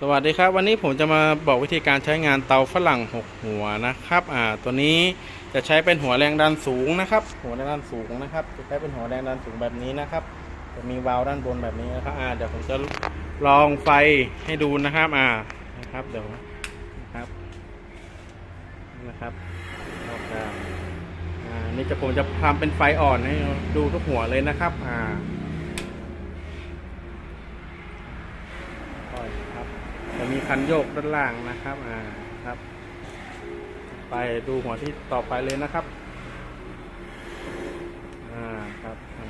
สวัสดีครับ วันนี้ผมจะมาบอกวิธีการใช้งานเตาฝรั่งหกหัวนะครับอ่าตัวนี้จะใช้เป็นหัวแรงดันสูงนะครับ หัวแรงดันสูงนะครับ จะใช้เป็นหัวแรงดันสูงแบบนี้นะครับ จะมีวาล์วด้านบนแบบนี้นะครับอ่าเดี๋ยวผมจะลองไฟให้ดูนะครับอ่านะครับเดี๋ยวนะครับนะครับแล้วก็อ่านี่จะผมจะทำเป็นไฟอ่อนให้ดูทุกหัวเลยนะครับอ่าค่อครับ จะมีคันโยกด้านล่างนะครับอ่าครับ ไปดูหัวที่ต่อไปเลยนะครับอ่าครับอ่า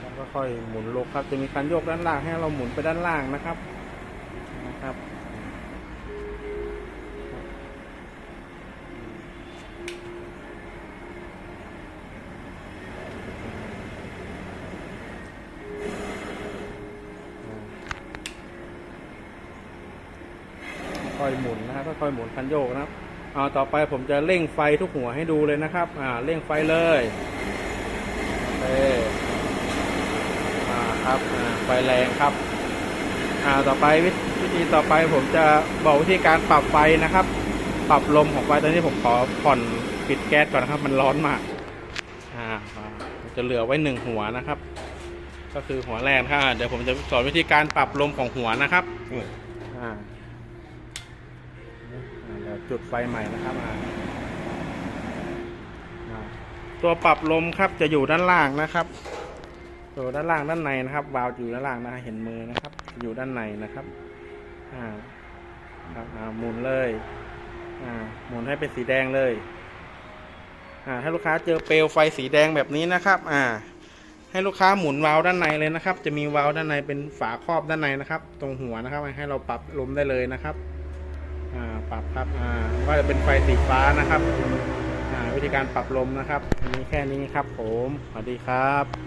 แล้วก็ค่อยหมุนลงครับ จะมีคันโยกด้านล่างให้เราหมุนไปด้านล่างนะครับนะครับ ค่อยหมุนนะครับค่อยๆหมุนคันโยกนะครับเอาต่อไปผมจะเร่งไฟทุกหัวให้ดูเลยนะครับ อ่าเร่งไฟเลยโอเคอ่าครับอ่าไฟแรงครับ อ่าต่อไปวิวิธีต่อไปผมจะบอกวิธีการปรับไฟนะครับ ปรับลมของไฟตอนนี้ผมขอผ่อนปิดแก๊สก่อนนะครับ มันร้อนมาก อ่าอ่าจะเหลือไว้หนึ่งหัวนะครับ ก็คือหัวแรกนะครับอ่าเดี๋ยวผมจะสอนวิธีการปรับลมของหัวนะครับอ่าอ่าเดี๋ยว จุดไฟใหม่นะครับตัวปรับลมครับจะอยู่ด้านล่างนะครับ ตัวด้านล่างด้านในนะครับวาล์วอยู่ด้านล่างนะเห็นมือนะครับ อยู่ด้านในนะครับอ่าครับอ่าหมุนเลยอ่าหมุนให้เป็นสีแดงเลยอ่าถ้าลูกค้าเจอเปลวไฟสีแดงแบบนี้นะครับ อ่า ให้ลูกค้าหมุนวาล์วด้านในเลยนะครับ จะมีวาล์วด้านในเป็นฝาครอบด้านในนะครับ ตรงหัวนะครับ ให้เราปรับลมได้เลยนะครับ ปรับครับอ่าว่าจะเป็นไฟสีฟ้านะครับอ่าวิธีการปรับลมนะครับมีแค่นี้ครับผมสวัสดีครับ